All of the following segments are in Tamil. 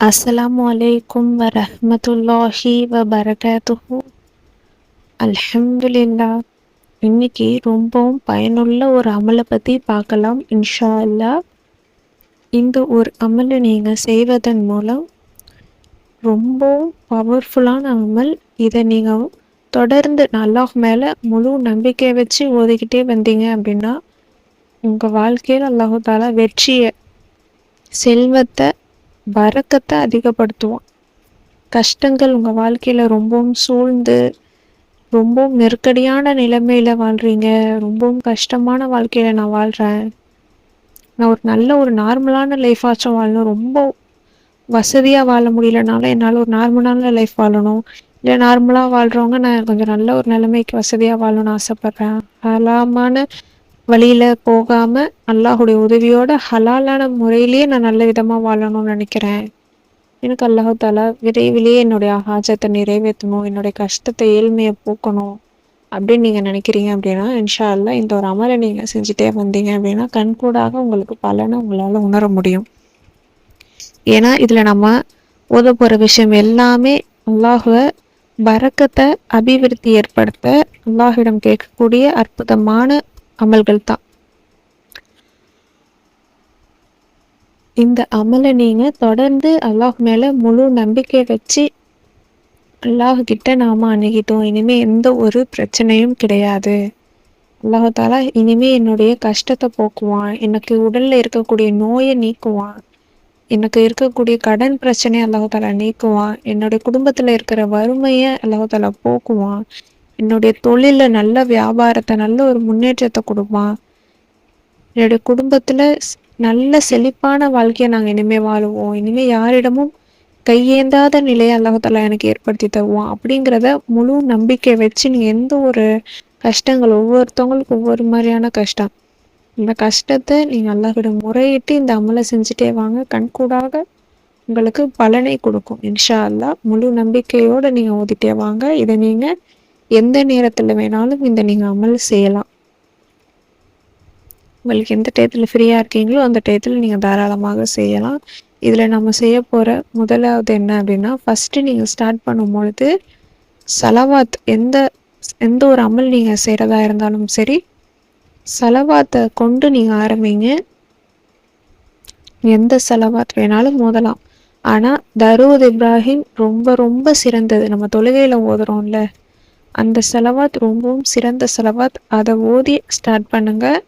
அஸ்ஸலாமு அலைக்கும் வ வபரகாத்துஹு அல்ஹம்துலில்லா இன்னைக்கு ரொம்பவும் பயனுள்ள ஒரு அமலை பற்றி பார்க்கலாம் இன்ஷா அல்லாஹ் இந்த ஒரு அமலை நீங்கள் செய்வதன் மூலம் ரொம்பவும் பவர்ஃபுல்லான அமல். இதை நீங்கள் தொடர்ந்து அல்லாஹ் மேலே முழு நம்பிக்கை வச்சு ஓதிக்கிட்டே வந்தீங்க அப்படின்னா உங்கள் வாழ்க்கையில் அல்லாஹு தாலா வெற்றியை செல்வத்தை வரக்கத்தை அதிகப்படுத்துவான் கஷ்டங்கள் உங்கள் வாழ்க்கையில் ரொம்பவும் சூழ்ந்து ரொம்பவும் நெருக்கடியான நிலைமையில் வாழ்கிறீங்க ரொம்பவும் கஷ்டமான வாழ்க்கையில் நான் வாழ்கிறேன் நான் ஒரு நல்ல ஒரு நார்மலான லைஃபாச்சும் வாழணும். ரொம்ப வசதியாக வாழ முடியலனால என்னால் ஒரு நார்மலான லைஃப் வாழணும். இல்லை நார்மலாக வாழ்கிறவங்க நான் கொஞ்சம் நல்ல ஒரு நிலைமைக்கு வசதியாக வாழணும்னு ஆசைப்பட்றேன். ஹலாமான வழியில் போகாமல் அல்லாஹுடைய உதவியோட ஹலாலான முறையிலேயே நான் நல்ல விதமாக வாழணும்னு நினைக்கிறேன். எனக்கு அல்லாஹு தாலா விரைவிலேயே என்னுடைய ஹாஜத்தை நிறைவேற்றணும் என்னுடைய கஷ்டத்தை ஏழ்மையை போக்கணும் அப்படின்னு நீங்கள் நினைக்கிறீங்க அப்படின்னா இன்ஷா அல்லா இந்த ஒரு அமலை நீங்கள் செஞ்சுட்டே வந்தீங்க அப்படின்னா கண்கூடாக உங்களுக்கு பலனை உங்களால் உணர முடியும். ஏன்னா இதில் நம்ம ஓத போகிற விஷயம் எல்லாமே அல்லாஹுவை பறக்கத்தை அபிவிருத்தி ஏற்படுத்த அல்லாஹிடம் கேட்கக்கூடிய அற்புதமான அமல்கள் தான் இந்த அமலை நீங்கள் தொடர்ந்து அல்லாஹ் மேலே முழு நம்பிக்கை வச்சு அல்லாஹ் கிட்ட நாம அணுகிட்டோம். இனிமே எந்த ஒரு பிரச்சனையும் கிடையாது. அல்லாஹாலா இனிமே என்னுடைய கஷ்டத்தை போக்குவான். எனக்கு உடல்ல இருக்கக்கூடிய நோயை நீக்குவான். எனக்கு இருக்கக்கூடிய கடன் பிரச்சனையை அல்லாஹாலா நீக்குவான். என்னுடைய குடும்பத்துல இருக்கிற வறுமையை அல்லாஹாலா போக்குவான். என்னுடைய தொழிலில் நல்ல வியாபாரத்தை நல்ல ஒரு முன்னேற்றத்தை கொடுப்பான் என்னுடைய குடும்பத்தில் நல்ல செழிப்பான வாழ்க்கையை நாங்கள் இனிமேல் வாழுவோம். இனிமேல் யாரிடமும் கையேந்தாத நிலையை அல்லாஹாலா எனக்கு ஏற்படுத்தி தருவோம் அப்படிங்கிறத முழு நம்பிக்கை வச்சு நீங்கள் எந்த ஒரு கஷ்டங்கள் ஒவ்வொருத்தவங்களுக்கு ஒவ்வொரு மாதிரியான கஷ்டம். இந்த கஷ்டத்தை நீங்கள் அல்லாஹிட முறையிட்டு இந்த அமலை செஞ்சுட்டே வாங்க. கண்கூடாக உங்களுக்கு பலனை கொடுக்கும். இன்ஷா அல்லா முழு நம்பிக்கையோடு நீங்கள் ஓதிட்டே வாங்க. இதை நீங்கள் எந்த நேரத்தில் வேணாலும் இந்த நீங்கள் அமல் செய்யலாம். உங்களுக்கு எந்த டயத்தில் ஃப்ரீயாக இருக்கீங்களோ அந்த டயத்தில் நீங்கள் தாராளமாக செய்யலாம். இதில் நம்ம செய்ய போகிற முதலாவது என்ன அப்படின்னா ஃபஸ்ட்டு நீங்கள் ஸ்டார்ட் பண்ணும்பொழுது சலவாத் எந்த எந்த ஒரு அமல் நீங்கள் செய்கிறதா இருந்தாலும் சரி சலவாத்தை கொண்டு நீங்கள் ஆரம்பிங்க. எந்த செலவாத் வேணாலும் மோதலாம் ஆனால் தருவத் இப்ராஹிம் ரொம்ப ரொம்ப சிறந்தது. நம்ம தொழுகையில் ஓதுறோம்ல. அந்த செலவாத் ரொம்பவும் சிறந்த செலவாத். அதை ஓதி ஸ்டார்ட் பண்ணுங்கள்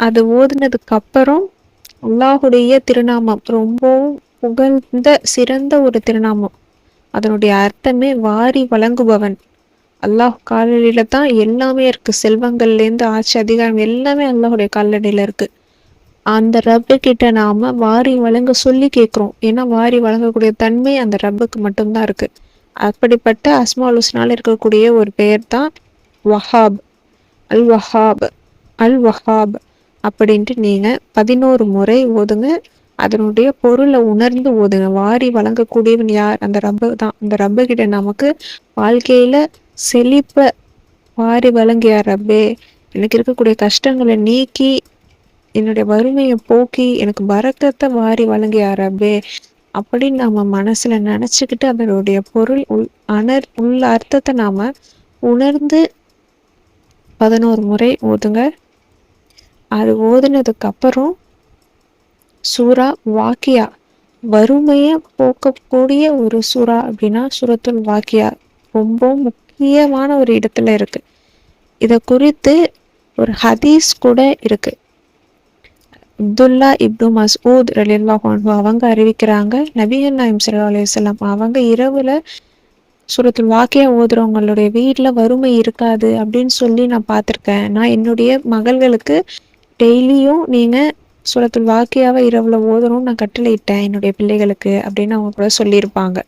அது ஓதுனதுக்கப்புறம் அல்லாஹுடைய திருநாமம் ரொம்பவும் புகழ்ந்த சிறந்த ஒரு திருநாமம். அதனுடைய அர்த்தமே வாரி வழங்குபவன். அல்லாஹ் காலடியில தான் எல்லாமே இருக்கு. செல்வங்கள்லேருந்து ஆட்சி அதிகாரம் எல்லாமே அல்லாஹுடைய காலடியில இருக்கு. அந்த ரப்பு கிட்ட நாம வாரி வழங்க சொல்லி கேட்குறோம். ஏன்னா வாரி வழங்கக்கூடிய தன்மை அந்த ரப்புக்கு மட்டும்தான் இருக்கு. அப்படிப்பட்ட அஸ்மாலுஸ்னால் இருக்கக்கூடிய ஒரு பெயர் தான் வஹாப். அல் வஹாப் அல் வஹாப் அப்படின்ட்டு நீங்கள் பதினோரு முறை ஓதுங்க. அதனுடைய பொருளை உணர்ந்து ஓதுங்க. வாரி வழங்கக்கூடியவன் யார்? அந்த ரப்பு தான். அந்த ரப்பு கிட்ட நமக்கு வாழ்க்கையில் செழிப்பை வாரி வழங்கிய ரப்பே. எனக்கு இருக்கக்கூடிய கஷ்டங்களை நீக்கி என்னுடைய வறுமையை போக்கி எனக்கு பறக்கத்தை வாரி வழங்கிய ரப்பே. அப்படின்னு நம்ம மனசுல நினச்சிக்கிட்டு அதனுடைய பொருள் உள் அனர் உள்ள அர்த்தத்தை நாம உணர்ந்து பதினோரு முறை ஓதுங்க. அது ஓதுனதுக்கு அப்புறம் சூறா வாக்கியா வறுமையை போக்கக்கூடிய ஒரு சுறா அப்படின்னா சுரத்துல் வாக்கியா ரொம்ப முக்கியமான ஒரு இடத்துல இருக்கு. இதை குறித்து ஒரு ஹதீஸ் கூட இருக்கு. அப்துல்லா இப்னு மசூத் ரலில்லாஹு அவங்க அறிவிக்கிறாங்க நபிகள் நாயம் சல்லா அலையம் அவங்க இரவுல சுரத்தில் வாக்கியா ஓதுறவங்களுடைய வீட்டில் வறுமை இருக்காது அப்படின்னு சொல்லி நான் பார்த்துருக்கேன். நான் என்னுடைய மகள்களுக்கு டெய்லியும் நீங்கள் சுரத்துல் வாக்கியாவை இரவில் ஓதணும்னு நான் கட்டளையிட்டேன் என்னுடைய பிள்ளைகளுக்கு அப்படின்னு அவங்க கூட சொல்லியிருப்பாங்க.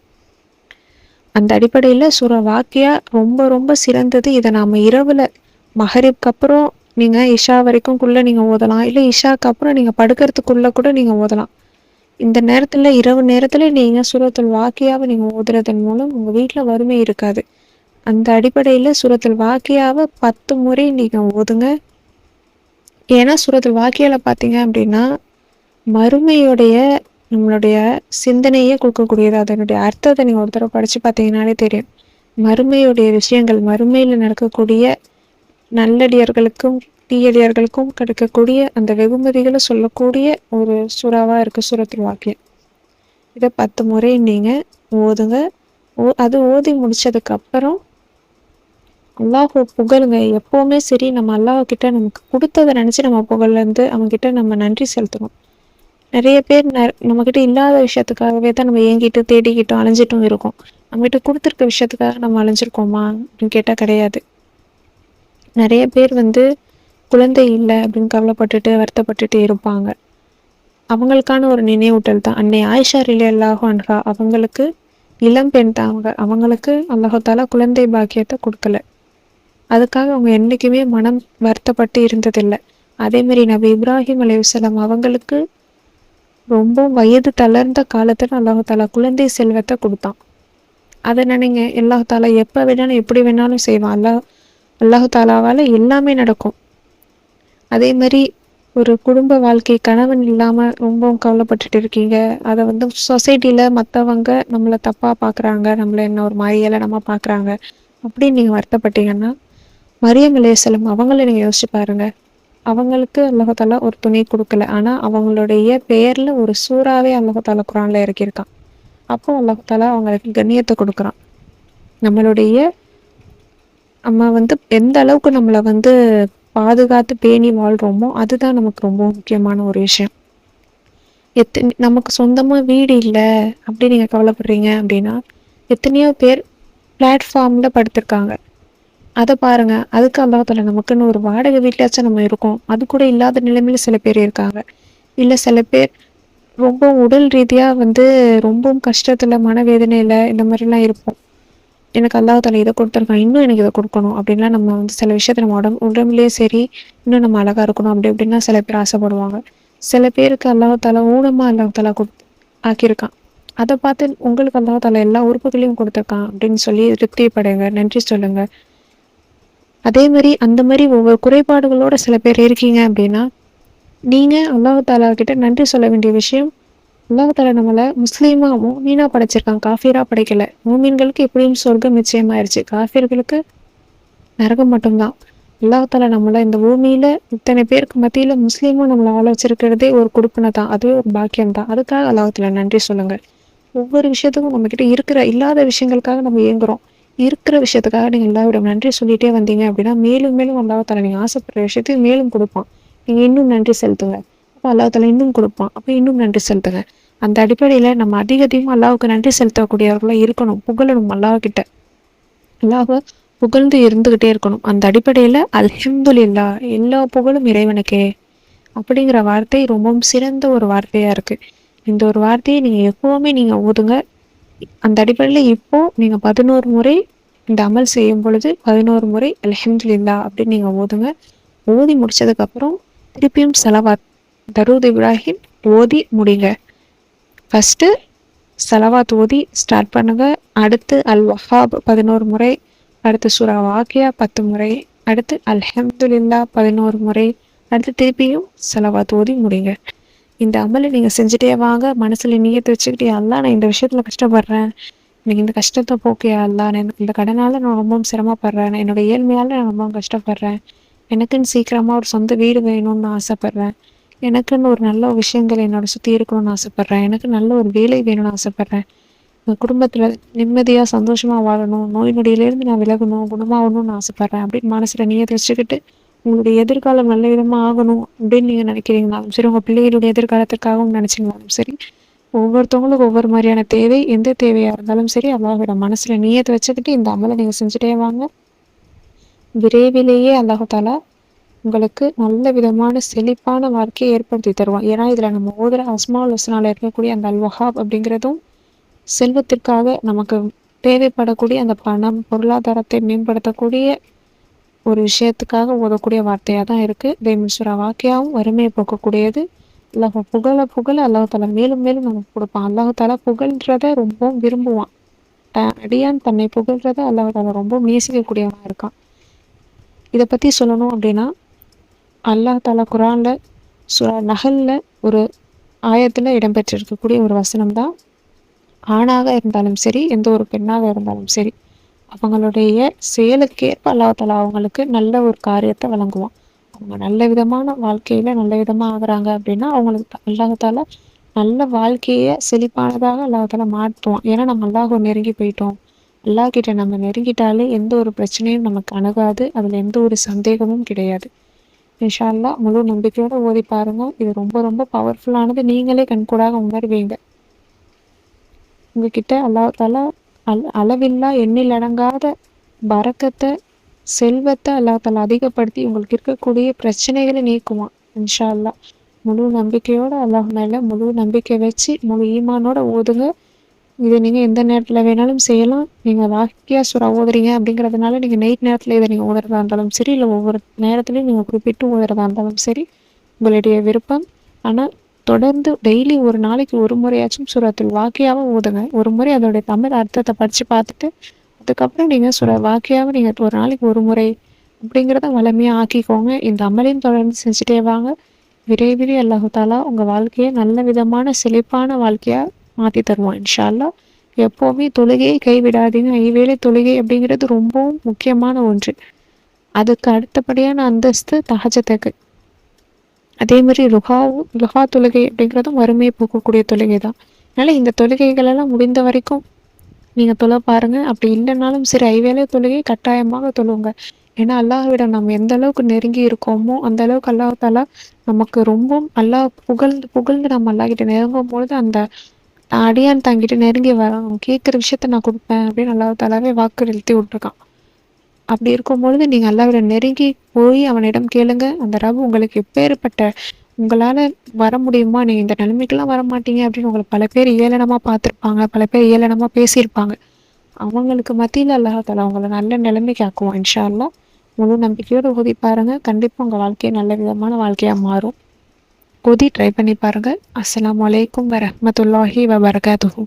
அந்த அடிப்படையில் சுர வாக்கியா ரொம்ப ரொம்ப சிறந்தது. இதை நாம் இரவில் மஹரிப்க்கு அப்புறம் நீங்கள் இஷா வரைக்கும்குள்ளே நீங்கள் ஓதலாம். இல்லை இஷாக்கு அப்புறம் நீங்கள் படுக்கிறதுக்குள்ளே கூட நீங்கள் ஓதலாம். இந்த நேரத்தில் இரவு நேரத்தில் நீங்கள் சுரத்தில் வாக்கியாவை நீங்கள் ஓதுறதன் மூலம் உங்கள் வீட்டில் வறுமை இருக்காது. அந்த அடிப்படையில் சுரத்தில் வாக்கியாவை பத்து முறை நீங்கள் ஓதுங்க. ஏன்னா சுரத்தில் வாக்கியாவில் பார்த்தீங்க அப்படின்னா மறுமையுடைய நம்மளுடைய சிந்தனையே கொடுக்கக்கூடியது அதனுடைய அர்த்தத்தை நீங்கள் ஒரு தடவை படித்து பார்த்தீங்கன்னாலே தெரியும். மறுமையுடைய விஷயங்கள் மறுமையில் நடக்கக்கூடிய நல்லடியார்களுக்கும் தீயடியார்களுக்கும் கிடைக்கக்கூடிய அந்த வெகுமதிகளை சொல்லக்கூடிய ஒரு சுறாவாக இருக்குது சுரத்தில் வாக்கியம் இதை பத்து முறை நீங்கள் ஓதுங்க. ஓ அது ஓதி முடிச்சதுக்கப்புறம் அல்லாஹோ புகழுங்க. எப்போவுமே சரி நம்ம அல்லாஹ்கிட்ட நமக்கு கொடுத்ததை நினச்சி நம்ம புகழ்லேருந்து அவங்கக்கிட்ட நம்ம நன்றி செலுத்தணும். நிறைய பேர் ந நம்மக்கிட்ட இல்லாத விஷயத்துக்காகவே தான் நம்ம ஏங்கிட்டு தேடிக்கிட்டும் அலைஞ்சிட்டும் இருக்கோம். நம்மகிட்ட கொடுத்துருக்க விஷயத்துக்காக நம்ம அலைஞ்சிருக்கோமா அப்படின்னு கேட்டால் கிடையாது. நிறைய பேர் வந்து குழந்தை இல்லை அப்படின்னு கவலைப்பட்டுட்டு வருத்தப்பட்டுட்டு இருப்பாங்க. அவங்களுக்கான ஒரு நினைவூட்டல் தான். அன்னை ஆயிஷா ரிலே அல்லாஹோ அன்ஹா அவங்களுக்கு இளம் பெண் தான் அவங்க. அவங்களுக்கு அல்லாஹாலா குழந்தை பாக்கியத்தை கொடுக்கல. அதுக்காக அவங்க என்றைக்குமே மனம் வருத்தப்பட்டு இருந்ததில்லை. அதேமாரி நபி இப்ராஹிம் அலையுசலாம் அவங்களுக்கு ரொம்ப வயது தளர்ந்த காலத்தில் அல்லாஹாலா குழந்தை செல்வத்தை கொடுத்தான். அதை நினைங்க. அல்லாஹாலா எப்போ வேணாலும் எப்படி வேணாலும் செய்வான். அல்லாஹ் அல்லாஹாலாவால் எல்லாமே நடக்கும். அதே மாதிரி ஒரு குடும்ப வாழ்க்கை கணவன் இல்லாமல் ரொம்பவும் கவலைப்பட்டுட்டு இருக்கீங்க. அதை வந்து சொசைட்டியில் மற்றவங்க நம்மளை தப்பாக பார்க்குறாங்க நம்மளை என்ன ஒரு மாதிரியெல்லாம் நம்ம பார்க்குறாங்க அப்படின்னு நீங்கள் வருத்தப்பட்டீங்கன்னா மரியம் இளையசலம் அவங்கள நீங்கள் யோசிச்சு பாருங்க. அவங்களுக்கு அல்லகத்தாலா ஒரு துணி கொடுக்கல. ஆனால் அவங்களுடைய பெயரில் ஒரு சூறாவே அல்லகத்தாலா குரானில் இறக்கியிருக்கான். அப்போ அல்லகத்தாலா அவங்களுக்கு கண்ணியத்தை கொடுக்குறான். நம்மளுடைய நம்ம வந்து எந்த அளவுக்கு நம்மளை வந்து பாதுகாத்து பேணி வாழ்கிறோமோ அதுதான் நமக்கு ரொம்ப முக்கியமான ஒரு விஷயம். எத்தனை நமக்கு சொந்தமாக வீடு இல்லை அப்படி நீங்கள் கவலைப்படுறீங்க அப்படின்னா எத்தனையோ பேர் பிளாட்ஃபார்மில் படுத்திருக்காங்க. அதை பாருங்கள் அதுக்கு அல்லாத்தில் நமக்குன்னு ஒரு வாடகை வீட்டிலாச்சும் நம்ம இருக்கோம். அது கூட இல்லாத நிலைமையில் சில பேர் இருக்காங்க. இல்லை சில பேர் ரொம்ப உடல் ரீதியாக வந்து ரொம்பவும் கஷ்டத்தில் மனவேதனையில் இந்த மாதிரிலாம் இருப்போம். எனக்கு அல்லாஹால இதை கொடுத்துருக்கான் இன்னும் எனக்கு இதை கொடுக்கணும் அப்படின்லாம் நம்ம வந்து சில விஷயத்த நம்ம உடம்பு உடம்புலேயே சரி இன்னும் நம்ம அழகாக இருக்கணும் அப்படி அப்படின்னா சில பேர் ஆசைப்படுவாங்க. சில பேருக்கு அல்லாஹால ஊனமாக அல்லாஹால கொடு ஆக்கியிருக்கான். அதை பார்த்து உங்களுக்கு அல்லாஹால எல்லா உறுப்புகளையும் கொடுத்துருக்கான் அப்படின்னு சொல்லி திருப்திப்படுங்க நன்றி சொல்லுங்க. அதே மாதிரி அந்த மாதிரி ஒவ்வொரு குறைபாடுகளோட சில பேர் இருக்கீங்க அப்படின்னா நீங்கள் அல்லாஹாலா கிட்ட நன்றி சொல்ல வேண்டிய விஷயம் அல்லாஹால நம்மளை முஸ்லீமாக மூமீனாக படைச்சிருக்கான். காஃபீராக படைக்கல. மூமீன்களுக்கு எப்படியும் சொர்க்கம் நிச்சயமாயிருச்சு. காஃபீர்களுக்கு நரகம் மட்டும்தான். அல்லாஹால நம்மளை இந்த பூமியில இத்தனை பேருக்கு மத்தியில் முஸ்லீமா நம்மளை வாழ வச்சிருக்கிறதே ஒரு கொடுப்பினை தான். அதுவே ஒரு பாக்கியம் தான். அதுக்காக அல்லாஹால நன்றி சொல்லுங்கள். ஒவ்வொரு விஷயத்துக்கும் நம்மக்கிட்ட இருக்கிற இல்லாத விஷயங்களுக்காக நம்ம இயங்குறோம். இருக்கிற விஷயத்துக்காக நீங்கள் எல்லாவிடம் நன்றி சொல்லிகிட்டே வந்தீங்க அப்படின்னா மேலும் மேலும் அல்லாஹால நீங்கள் ஆசைப்படுற விஷயத்தையும் மேலும் கொடுப்பான். நீங்கள் இன்னும் நன்றி செலுத்துங்க. அப்போ தலை இன்னும் கொடுப்பான். அப்போ இன்னும் நன்றி செலுத்துங்க. அந்த அடிப்படையில் நம்ம அதிக அதிகமாக அல்லாவுக்கு நன்றி செலுத்தக்கூடியவர்களாக இருக்கணும். புகழணும் அல்லாஹ்கிட்ட. அல்லாஹ் புகழ்ந்து இருந்துக்கிட்டே இருக்கணும். அந்த அடிப்படையில் அல்ஹம்துலில்லா எல்லா புகழும் இறைவனுக்கே. அப்படிங்கிற வார்த்தை ரொம்பவும் சிறந்த ஒரு வார்த்தையாக இருக்குது இந்த ஒரு வார்த்தையை நீங்கள் எப்போவுமே நீங்கள் ஓதுங்க அந்த அடிப்படையில் இப்போது நீங்கள் பதினோரு முறை இந்த அமல் செய்யும் பொழுது பதினோரு முறை அலஹம்துலில்லா அப்படின்னு நீங்கள் ஓதுங்க ஓதி முடிச்சதுக்கப்புறம் திருப்பியும் செலவாத் தரூத் இப்ராஹிம் ஓதி முடிங்க. ஃபஸ்ட்டு சலவாத் ஓதி ஸ்டார்ட் பண்ணுங்கள் அடுத்து அல் வஹாப் பதினோரு முறை அடுத்து சுரா வாக்கியா பத்து முறை அடுத்து அல்ஹம்துலில்லா பதினோரு முறை அடுத்து திருப்பியும் செலவாத் ஓதி முடிங்க. இந்த அமலை நீங்கள் செஞ்சுட்டே வாங்க. மனசில் நீயத்தை வச்சுக்கிட்டே அல்லா நான் இந்த விஷயத்தில் கஷ்டப்படுறேன். எனக்கு இந்த கஷ்டத்தை போக்கே அல்லா நான் இந்த கடனால் நான் ரொம்பவும் சிரமப்படுறேன். என்னோட ஏழ்மையால் நான் ரொம்பவும் கஷ்டப்படுறேன். எனக்குன்னு சீக்கிரமாக ஒரு சொந்த வீடு வேணும்னு ஆசைப்பட்றேன். எனக்குன்னு ஒரு நல்ல விஷயங்கள் என்னோட சுற்றி இருக்கணும்னு ஆசைப்பட்றேன். எனக்கு நல்ல ஒரு வேலை வேணும்னு ஆசைப்பட்றேன். என் குடும்பத்தில் நிம்மதியாக சந்தோஷமாக வாழணும். நோய் நொடியிலேருந்து நான் விலகணும் குணமாகணும்னு ஆசைப்பட்றேன். அப்படின்னு மனசில் நீயே வச்சுக்கிட்டு உங்களுடைய எதிர்காலம் நல்ல விதமாக ஆகணும் அப்படின்னு நீங்கள் நினைக்கிறீங்களாலும் சரி உங்கள் பிள்ளைகளுடைய எதிர்காலத்திற்காகவும் நினச்சிங்களாலும் சரி ஒவ்வொருத்தவங்களுக்கு ஒவ்வொரு மாதிரியான தேவை எந்த தேவையாக இருந்தாலும் சரி அல்லாஹோட மனசில் நீயத்தை வச்சுக்கிட்டு இந்த அமலை நீங்கள் செஞ்சுட்டே வாங்க. விரைவிலேயே அல்லாஹாலா உங்களுக்கு நல்ல விதமான செழிப்பான வாழ்க்கையை ஏற்படுத்தி தருவான். ஏன்னா இதில் நம்ம ஓதுற அஸ்மால் வசனால் இருக்கக்கூடிய அந்த அல்வஹாப் அப்படிங்கிறதும் செல்வத்திற்காக நமக்கு தேவைப்படக்கூடிய அந்த பணம் பொருளாதாரத்தை மேம்படுத்தக்கூடிய ஒரு விஷயத்துக்காக ஓதக்கூடிய வார்த்தையாக தான் இருக்குது தேமீஸ்வரா வாக்கியாவும் வறுமையை போக்கக்கூடியது. அல்லாஹ் புகழ புகழ அல்லாஹால மேலும் மேலும் நமக்கு கொடுப்பான். அல்லாஹால புகழ்கிறத ரொம்பவும் விரும்புவான். அடியான் தன்னை புகழ்கிறத அல்லாஹால ரொம்ப நேசிக்கக்கூடியவனாக இருக்கான். இதை பற்றி சொல்லணும் அப்படின்னா அல்லாஹ் தாலா குரானில் சுரா நகலில் ஒரு ஆயத்தில் இடம்பெற்றிருக்கக்கூடிய ஒரு வசனம் தான் ஆணாக இருந்தாலும் சரி எந்த ஒரு பெண்ணாக இருந்தாலும் சரி அவங்களுடைய செயலுக்கேற்ப அல்லாஹால அவங்களுக்கு நல்ல ஒரு காரியத்தை வழங்குவான். அவங்க நல்ல விதமான வாழ்க்கையில நல்ல விதமாக ஆகுறாங்க அப்படின்னா அவங்களுக்கு அல்லாஹால நல்ல வாழ்க்கையை செழிப்பானதாக அல்லாஹால மாற்றுவோம் ஏன்னா நம்ம அல்லாஹ் நெருங்கி போயிட்டோம். அல்லாஹ் கிட்ட நம்ம நெருங்கிட்டாலே எந்த ஒரு பிரச்சனையும் நமக்கு அணுகாது. அதில் எந்த ஒரு சந்தேகமும் கிடையாது. இன்ஷா முழு நம்பிக்கையோட ஓதி பாருங்க. இது ரொம்ப ரொம்ப பவர்ஃபுல்லானது நீங்களே கண்கூடாக உணர்வீங்க. உங்ககிட்ட அல்லாஹால அல் அளவில்லா எண்ணில் அடங்காத பறக்கத்தை செல்வத்தை அல்லாஹால அதிகப்படுத்தி உங்களுக்கு இருக்கக்கூடிய பிரச்சனைகளை நீக்குவான் இன்ஷா அல்லா முழு நம்பிக்கையோட அல்லாஹ் மேலே முழு நம்பிக்கை வச்சு முழு ஈமானோட ஓதுங்க. இதை நீங்கள் எந்த நேரத்தில் வேணாலும் செய்யலாம். நீங்கள் வாக்கியா சுரா ஓதுறீங்க அப்படிங்கிறதுனால நீங்கள் நைட் நேரத்தில் இதை நீங்கள் ஓதுறதா இருந்தாலும் சரி இல்லை ஒவ்வொரு நேரத்துலையும் நீங்கள் குறிப்பிட்டு ஓதுறதா இருந்தாலும் சரி உங்களுடைய விருப்பம். ஆனால் தொடர்ந்து டெய்லி ஒரு நாளைக்கு ஒரு முறையாச்சும் சுரத்தில் வாக்கியாவை ஓதுங்க. ஒரு முறை அதோடைய தமிழ் அர்த்தத்தை படித்து பார்த்துட்டு அதுக்கப்புறம் நீங்கள் சுர வாக்கியாவை நீங்கள் ஒரு நாளைக்கு ஒரு முறை அப்படிங்கிறத வளமையாக ஆக்கிக்கோங்க. இந்த அமலையும் தொடர்ந்து செஞ்சுட்டே வாங்க. விரைவில் அல்லாஹாலா உங்கள் வாழ்க்கையை நல்ல விதமான செழிப்பான வாழ்க்கையாக மாற்றி தருவான் இன்ஷால்லா. எப்போவுமே தொழுகையை கைவிடாதீங்க. ஐவேளை தொழுகை அப்படிங்கிறது ரொம்பவும் முக்கியமான ஒன்று. அதுக்கு அடுத்தபடியான அந்தஸ்து தகஜத்துக்கு அதே மாதிரி ருஹாவும் ருஹா தொழுகை அப்படிங்கிறதும் வறுமையை போக்கக்கூடிய தொழுகை தான் அதனால் இந்த தொழுகைகளெல்லாம் முடிந்த வரைக்கும் நீங்கள் தொலை பாருங்கள் அப்படி இல்லைனாலும் சரி ஐவேளை தொழுகை கட்டாயமாக தொழுவுங்க ஏன்னா அல்லாஹ்விடம் நம்ம எந்த அளவுக்கு நெருங்கி இருக்கோமோ அந்த அளவுக்கு அல்லாஹாலா நமக்கு ரொம்ப அல்லாஹ் புகழ்ந்து புகழ்ந்து நம்ம அல்லாஹ்கிட்ட நெருங்கும் பொழுது அந்த நான் அடியான் தங்கிட்டு நெருங்கி வர கேட்குற விஷயத்த நான் கொடுப்பேன் அப்படின்னு அல்லாஹாலாவே வாக்கு எழுத்தி விட்டுருக்கான். அப்படி இருக்கும் பொழுது நீங்கள் அல்லாவிட நெருங்கி போய் அவனிடம் கேளுங்க. அந்த ரவு உங்களுக்கு எப்பேற்பட்ட உங்களால் வர முடியுமா? நீங்கள் இந்த நிலைமைக்கெல்லாம் வர மாட்டீங்க அப்படின்னு உங்களை பல பேர் ஏளனமாக பார்த்துருப்பாங்க பல பேர் ஏளனமாக பேசியிருப்பாங்க. அவங்களுக்கு மத்தியில் அல்லாஹால அவங்கள நல்ல நிலைமைக்கு ஆக்குவோம் இன்ஷா அல்லா முழு நம்பிக்கையோடு ஓதி பாருங்கள் கண்டிப்பாக உங்கள் வாழ்க்கையை நல்ல விதமான வாழ்க்கையாக மாறும். கொதி ட்ரை பண்ணி பாருங்கள் அஸ்லாம் வலைக்கம் வரமத்துல்லாஹி வபரகாத்துஹூ